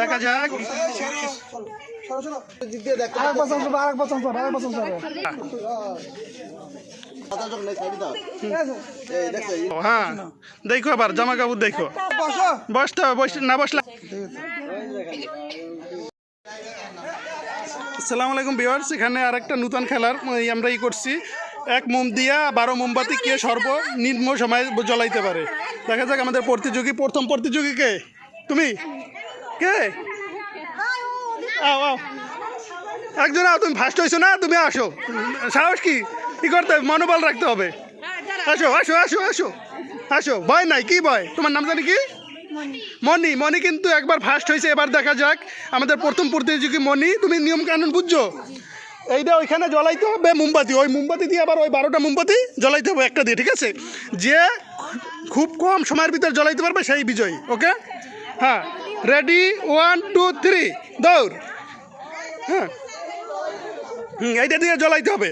দেখা যাক। হ্যাঁ। দেখো আবার জামা কাপড় দেখো। বসো। বসতে হবে না বসলে আসসালামু আলাইকুম ভিউয়ার্স এখানে আরেকটা নতুন খেলার আমরা ই করছি। এক মোম দিয়া বারো মোমবাতি কে সর্ব সর্বনিম্ন সময় জ্বলাইতে পারে। দেখা যাক আমাদের প্রতিযোগী প্রথম প্রতিযোগী কে? তুমি? কে? আও আও। একজন আও, তুমি ফার্স্ট হয়েছো না? তুমি আসো। সাহস কি? কি করতে হবে? মনোবল রাখতে হবে। আসো আসো আসো আসো। আসো, ভয় নাই, কি ভয়? তোমার নাম জানি কি? মনি মনি কিন্তু একবার ফার্স্ট হয়েছে এবার দেখা যাক। আমাদের প্রথম প্রতিযোগী মনি তুমি নিয়ম কানুন বুঝছ? এইটা ওইখানে জ্বলাইতে হবে মোমবাতি। ওই মোমবাতি দিয়ে আবার ওই বারোটা মোমবাতি জ্বলাইতে হবে একটা দিয়ে, ঠিক আছে? যে খুব কম সময়ের ভিতরে জ্বলাইতে পারবে সেই বিজয়ী, ওকে? হ্যাঁ রেডি ওয়ান টু থ্রি দৌড়। হ্যাঁ। হুম এইটা দিয়ে জ্বলাইতে হবে।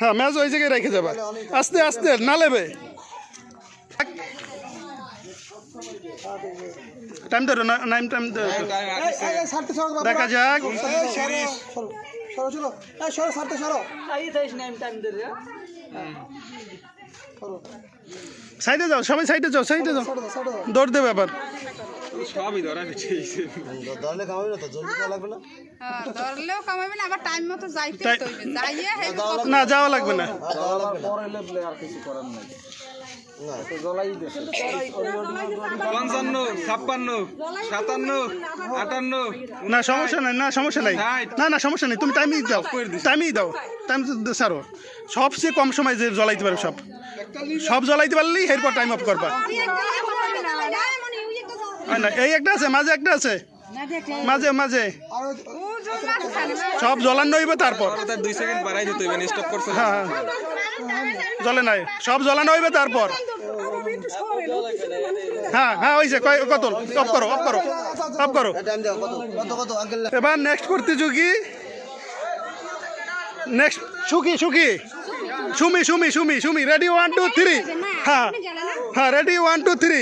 হ্যাঁ ম্যাচ ওই জায়গায় রেখে যাবে। আস্তে আস্তে না লেবে টাইম ধরো। না নাইম টাইম। দেখা যাক। সরো, সরো, সরো সরো সারতে সরো। সরো সাইডে যাও সবাই সাইডে যাও সাইডে যাও। সরো দাও, সরো দাও। দৌড় দেবে আবার হ্যাঁ, ধরলেও কামাবে না আবার টাইম মতো যাইতে হইবে। যাইয়ে না যাওয়া লাগবে না। পঞ্চান্ন ছাপ্পান্ন সাতান্ন আটান্ন। না সমস্যা নাই না সমস্যা নাই। না না সমস্যা নেই তুমি টাইমই দাও টাইমই দাও। টাইম সারো। সবচেয়ে কম সময় যে জ্বলাইতে পারবে সব। সব জ্বলাইতে পারলেই এরপর টাইম অফ করবা। হয় না? এই একটা আছে মাঝে একটা আছে। মাঝে মাঝে। সব জ্বলানো হইবে তারপর। তার দুই সেকেন্ড বাড়াই দিতে হবে স্টপ করছে। হ্যাঁ হ্যাঁ। জ্বলে নাই। সব জ্বলানো হইবে তারপর। হ্যাঁ হ্যাঁ কয়- কত অফ করো অফ করো অফ করো। এবার নেক্সট প্রতিযোগী next Sukhi Sukhi. Sumi Sumi Sumi Sumi ready one two three হ্যাঁ হ্যাঁ রেডি ওয়ান টু থ্রি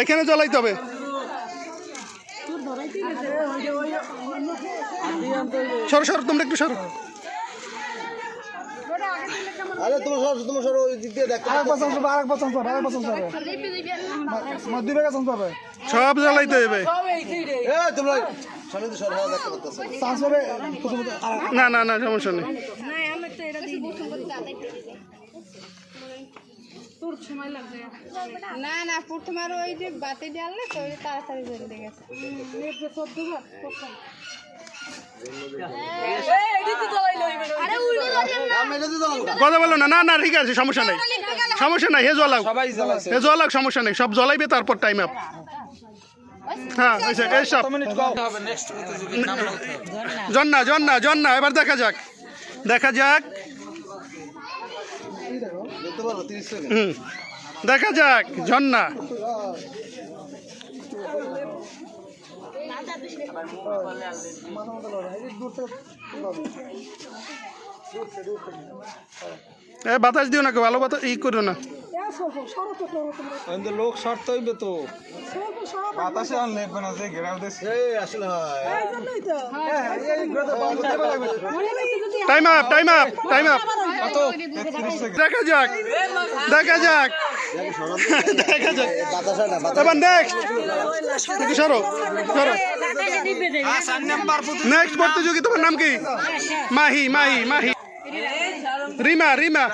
এখানে জ্বলাইতে হবে। সরো সরো তোমরা একটু সরো। আরেক বছর চলবে আরেক বছর চলবে আরেক বছর চলবে আমার দুই বেলা চলবে সব জ্বলাইতে হবে। চান্স হবে প্রথমত আরেক না না না সমস্যা নেই। না না প্রথম আর ওই যে বাতি তো ওই তাড়াতাড়ি জ্বলে গেছে। কথা বলো না না না ঠিক আছে সমস্যা নেই। সমস্যা নাই হে জ্বলাও হে জ্বলাও সমস্যা নেই। সব জ্বলাইবে তারপর টাইম আপ হ্যাঁ জন্না জন্না জন্না এবার দেখা যাক। দেখা যাক। হুম দেখা যাক ঝন্না এ বাতাস দিও না কেউ ভালো বাতাস ই করো না। লোক শর্ত হইবে তো। বাতাসে আর লেখবে না যে ঘেরাও time up time up time up দেখা যাক দেখা যাক। দেখা যাক। এবার নেক্সট একটু সরো সরো। নেক্সট প্রতিযোগী তোমার নাম কি? মাহি মাহি মাহি। রিমা রিমা।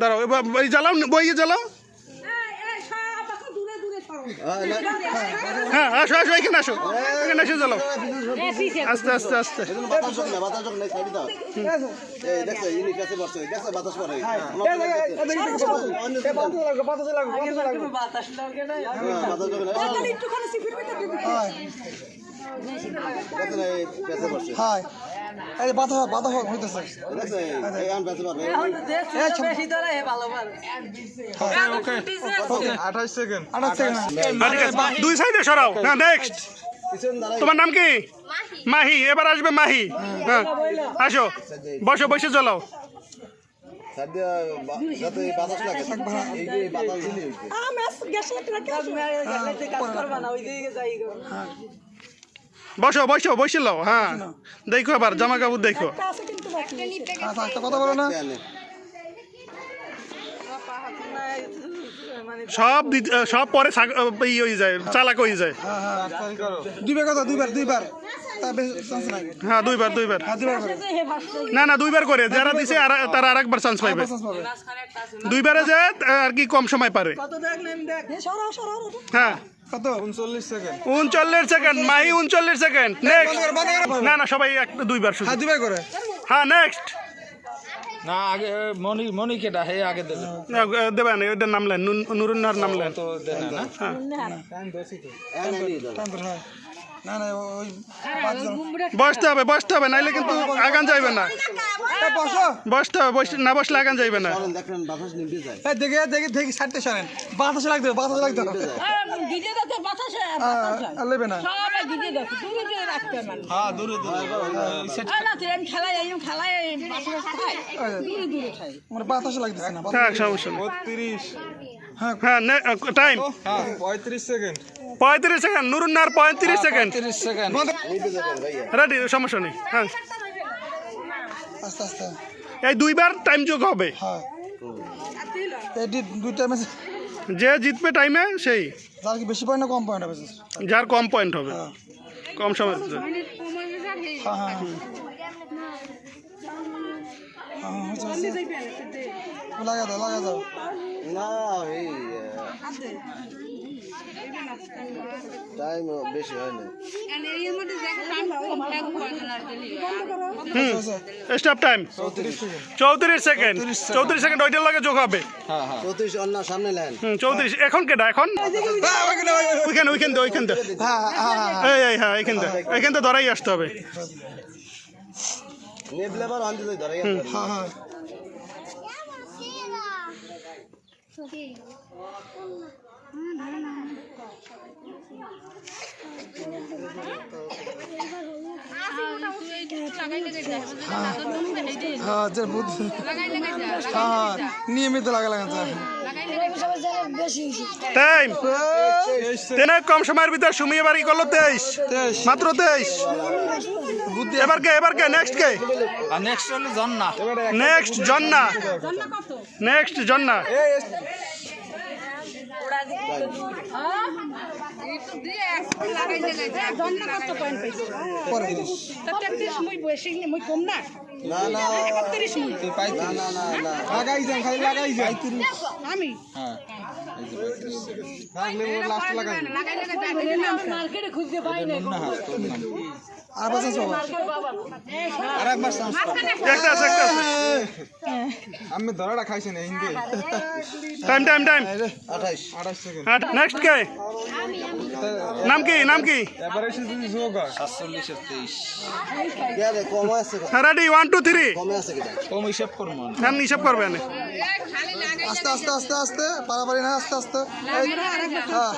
দাঁড়াও এবার এই জ্বালাও বইয়ে জ্বালাও। হ্যাঁ আসো আসো এখানে আসো। এখানে এসে জ্বালাও। আস্তে আস্তে আস্তে। বাতাসে লাগবে বাতাসে লাগবে। হ্যাঁ এই বাতাস বাতাস হইতেছে। আঠাশ সেকেন্ড আঠাশ সেকেন্ড হ্যাঁ, ঠিক আছে। দুই সাইডে সরাও। হ্যাঁ নেক্সট তোমার নাম কি? মাহি। এবার আসবে মাহি। হ্যাঁ। আসো। বসো বসে বাতাস বাতাস বসো বসো বসিল হ্যাঁ। দেখো আবার জামা কাপড় দেখো আচ্ছা কথা বলো না। সব দি- সব পরে হয়ে যায় চালাক হয়ে যায়। তাড়াতাড়ি করো দুইবার কথা দুইবার দুইবার। হ্যাঁ দুইবার দুইবার। হ্যাঁ না না দুইবার করে। যারা দিছে আর তারা আরেকবার চান্স পাইবে। চান্স পাবে। দুইবারে যে আর কি কম সময় পারে। হ্যাঁ। কত? উনচল্লিশ সেকেন্ড উনচল্লিশ সেকেন্ড মাহি উনচল্লিশ সেকেন্ড নেক্সট। না না সবাই এক দুইবার হ্যাঁ দুইবার করে। হ্যাঁ নেক্সট না আগে মনি মনি কেটা? হে আগে দেবে। দেবেন ওইটার নাম লেন নুরুন্নার নাম লেন। তো দেনা না? তো। হয়। না না ওই বসতে হবে বসতে হবে নাইলে কিন্তু আগান যাইবে না। বসতে হবে বস- না বসলে আগান যাইবে না। দেখেন বাতাস নিভে যায়। দেখে দেখে দেখি সাইডটা সরেন বাতাসে লাগতে হবে, বাতাসে লাগতে হবে। লেবে না। সবাই গিজে যাচ্ছে দূরে দূরে রাখতে মানে হ্যাঁ দূরে দূরে। না খেলায় খেলায় বাতাসে খাই দূরে দূরে খাই মানে বাতাসে লাগতেছে না থাক সমস্যা নেই। হ্যাঁ টাইম হ্যাঁ পঁয়ত্রিশ সেকেন্ড। পঁয়ত্রিশ সেকেন্ড নুরুন্নার পঁয়ত্রিশ সেকেন্ড। রেডি সমস্যা নেই। হ্যাঁ। আস্তে আস্তে এই দুইবার টাইম যোগ হবে। হ্যাঁ। যে জিতবে টাইমে সেই। যার কি বেশি পয়েন্ট না কম পয়েন্ট হবে যার কম পয়েন্ট হবে। হ্যাঁ। কম সময় হ্যাঁ হ্যাঁ। হ্যাঁ হ্যাঁ। লাগা দাও লাগা দাও। না এই টাইম বেশি হয় না। স্টপ টাইম চৌত্রিশ সেকেন্ড চৌত্রিশ সেকেন্ড ওইটার লাগে যোগ হবে। হ্যাঁ হ্যাঁ চৌত্রিশ অন্য সামনে হুম চৌত্রিশ এখন কেটা এখন? ওইখানে ওইখান দিয়ে ওইখান হ্যাঁ হ্যাঁ হ্যাঁ এই এই হ্যাঁ এইখান দিয়ে এইখান দিয়ে ধরাই আসতে হবে। নেবলে আবার অঞ্জলি ধরে হ্যাঁ হ্যাঁ হ্যাঁ যে বুধ হ্যাঁ হ্যাঁ কম সময়ের ভিতর সুমি এবার কি করল তেইশ। মাত্র তেইশ বুদ্ধি এবার কে এবার কে নেক্সট কে আর নেক্সট হলো জন্না নেক্সট জন্না নেক্সট জন্না পরে মুই বেশি মুই কম না না না একত্রিশ মুই তুই পাইতি না না না লাগাই যান খালি লাগাই যান আমি এই যে পঁয়ত্রিশ লাগলে লাস্ট লাগাই মার্কেটে খুঁজতে পাই না না তোর নাম আর বাঁচান সবাই আর একবার চান্স একটা আছে একটা আছে আমি। ধরাটা খাইছি না হিন্দি টাইম টাইম টাইম আঠাইশ আঠাইশ সেকেন্ড নেক্সট কে নাম কি নাম কি হয় রেডি ওয়ান টু থ্রি কমে আছে কম হিসাব করব হ্যাঁ হিসাব করবেন আস্তে আস্তে আস্তে আস্তে পারাপারি না আস্তে আস্তে হ্যাঁ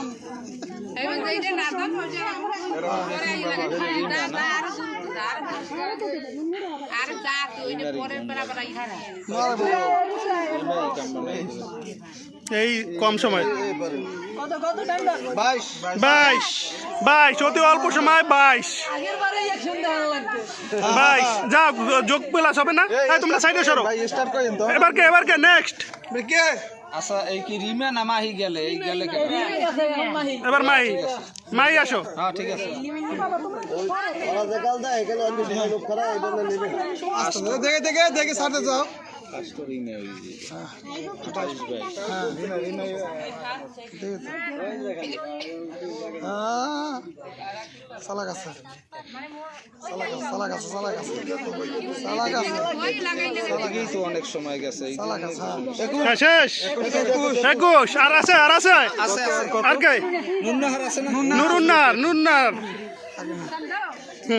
আর যা তুই পরের বেলা বেলা মারা বলো। এই কম সময়। বাইশ। বাইশ। অতি অল্প সময় বাইশ। বাইশ। যাও যোগ প্লাস হবে না? এই, তোমরা সাইডে সরো। ভাই স্টার্ট করেন তো। এবার কে এবার কে নেক্সট কে? আচ্ছা এই কি রিমা না মাহি গেলে? এই গেলে এবার মাই মাই আসো। হ্যাঁ ঠিক আছে। আস্তে আস্তে। দেখে দেখে দেখে সাথে যাও। হ্যাঁ তো অনেক সময় গেছে হ্যাঁ হ্যাঁ, শেষ একুশ আর আছে আর আছে। আছে আছে আর কে? আছে না নুরুন্নার নুরুন্নার।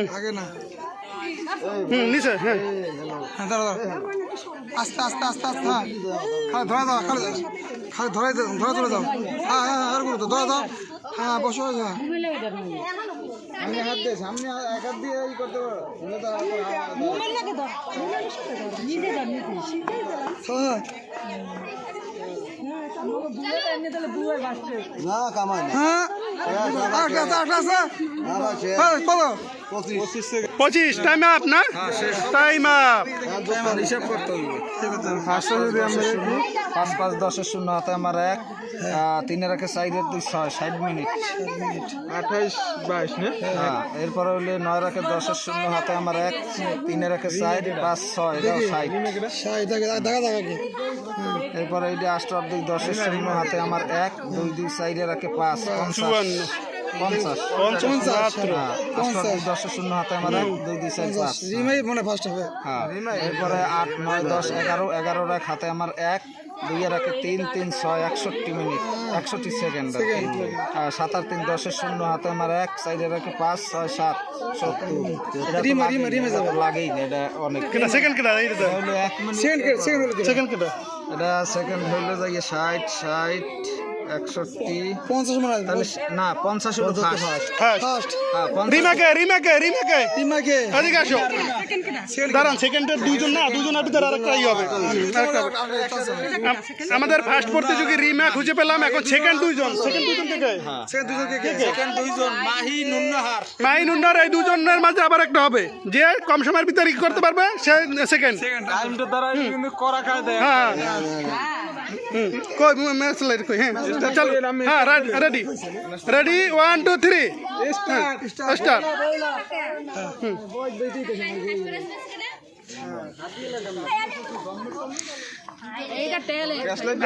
আগে না নিচে হ্যাঁ। হ্যাঁ দাঁড়া দাঁড়া আস্তে আস্তে আস্তে আস্তে হ্যাঁ খালি ধরা দাও খালি খালি ধরে ধরে চলে যাও হ্যাঁ হ্যাঁ আর করো তো ধরা দাও হ্যাঁ বসো হ্যাঁ সামনে হাত সামনে এক হাত দিয়ে ই করতে পারো না কামাই হ্যাঁ আছে আটটা আছে হ্যাঁ বলো পঁচিশ টাইম আপ না? টাইম আপ হিসাব করতে হইবে ফার্স্টে যদি আমরা পাঁচ পাঁচ দশের শূন্য হাতে আমার এক তিনের একে সাইডের দুই ছয় ষাট মিনিট আঠাইশ বাইশ না? হ্যাঁ এরপরে হইলে নয় রাখে দশের শূন্য হাতে আমার এক তিনের একে সাইড পাঁচ ছয় এটাও ষাট। দেখা দেখা দেখা এরপরে এই যে আষ্টর দুই দশের শূন্য হাতে আমার এক দুই দুই সাইডে রাখে পাঁচ পঞ্চাশ। চুয়ান্ন। পঞ্চাশ। পঞ্চাশ। হ্যাঁ দশের শূন্য হাতে এক দুই দুই সাইড পাঁচ। রিমাই মনে ফার্স্ট হবে। হ্যাঁ। এরপরে আট নয় দশ এগারো। এগারো রাখ হাতে আমার এক দুই রাখে তিন তিন ছয় একষট্টি মিনিট। একষট্টি সেকেন্ড সাত আর তিন দশের শূন্য হাতে আমার এক সাইডে রাখে পাঁচ ছয় সাত সত্তর। লাগেই না, এটা অনেক সেকেন্ড সেকেন্ড এটা সেকেন্ড হইল যাই ষাট ষাট। একষট্টি। পঞ্চাশ মনে হয়। না পঞ্চাশ। হলো ফার্স্ট ফার্স্ট ফার্স্ট হ্যাঁ পঞ্চাশ। রিমাকে রিমাকে রিমাকে। রিমাকে। এদিকে আসো। দাঁড়ান সেকেন্ডের দুইজন না দুজনের ভিতরে আরেকটা ই হবে। আমাদের ফার্স্ট প্রতিযোগী রিমা খুঁজে পেলাম এখন সেকেন্ড দুইজন। সেকেন্ড দুইজন থেকে সেকেন্ড দুজন কে কে? সেকেন্ড দুইজন মাহি নুন্নহার। উন্নর এই দুজনের মাঝে আবার একটা হবে। যে কম সময়ের ভিতরে ই করতে পারবে সে সেকেন্ড টাইমটা দ্বারা কিন্তু করা খায় দেয়। হ্যাঁ। হুম কই ম্যাচ লাইট কই হ্যাঁ চলো হ্যাঁ ready ready one two three start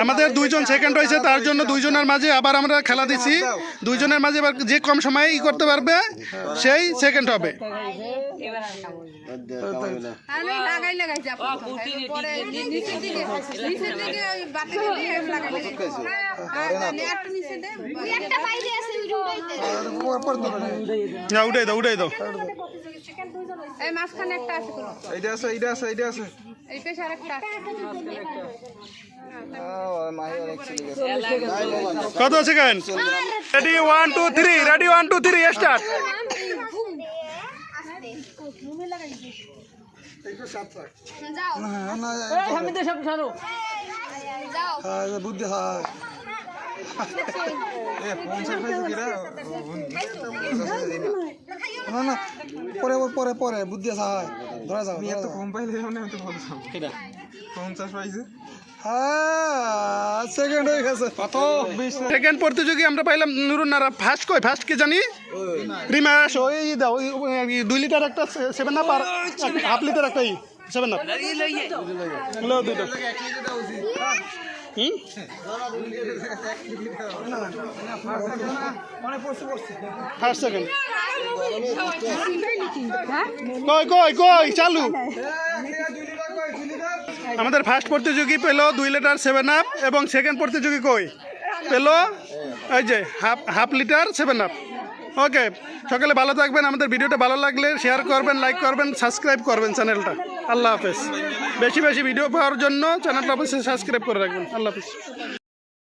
আমাদের দুইজন সেকেন্ড হয়েছে তার জন্য দুইজনের মাঝে আবার আমরা খেলা দিছি। দুইজনের মাঝে এবার যে কম সময়ে ই করতে পারবে সেই সেকেন্ড হবে। একটু একটা বাইরে আছে না উঠাই দাও উঠাই দাও। এই মাঝখানে একটা আছে এইটা আছে এইটা আছে এইটা আছে। এই পেশে আরেকটা কত second ready one two three ready one two three start যাও। হ্যাঁ না বুদ্ধি হ্যাঁ এ পঞ্চাশ পাইছে কিরা না না পরে পরে পরে বুদ্ধি আছে হয় ধরা যাও এত কম পাইলে আমি তো বলতাম পঞ্চাশ পাইছে সেকেন্ড হয়ে গেছে কত সেকেন্ড প্রতিযোগী আমরা পাইলাম নুরুন নারা। ফার্স্ট কই? ফার্স্ট কে জানি? রিমা আসো ওই দাও দুই লিটার একটা সেভেন আপ আর হাফ লিটার একটা সেভেন আপ। ফার্স্ট সেকেন্ড চালু। আমাদের ফার্স্ট প্রতিযোগী পেল দুই লিটার সেভেন আপ এবং সেকেন্ড প্রতিযোগী কই? পেল? এই যে half half litre seven up okay, সকালে ভালো থাকবেন, আমাদের ভিডিওটা ভালো লাগলে শেয়ার করবেন লাইক করবেন সাবস্ক্রাইব করবেন চ্যানেলটা আল্লাহ হাফেজ। বেশি বেশি ভিডিও পাওয়ার জন্য চ্যানেলটা অবশ্যই সাবস্ক্রাইব করে রাখবেন। আল্লাহ হাফেজ।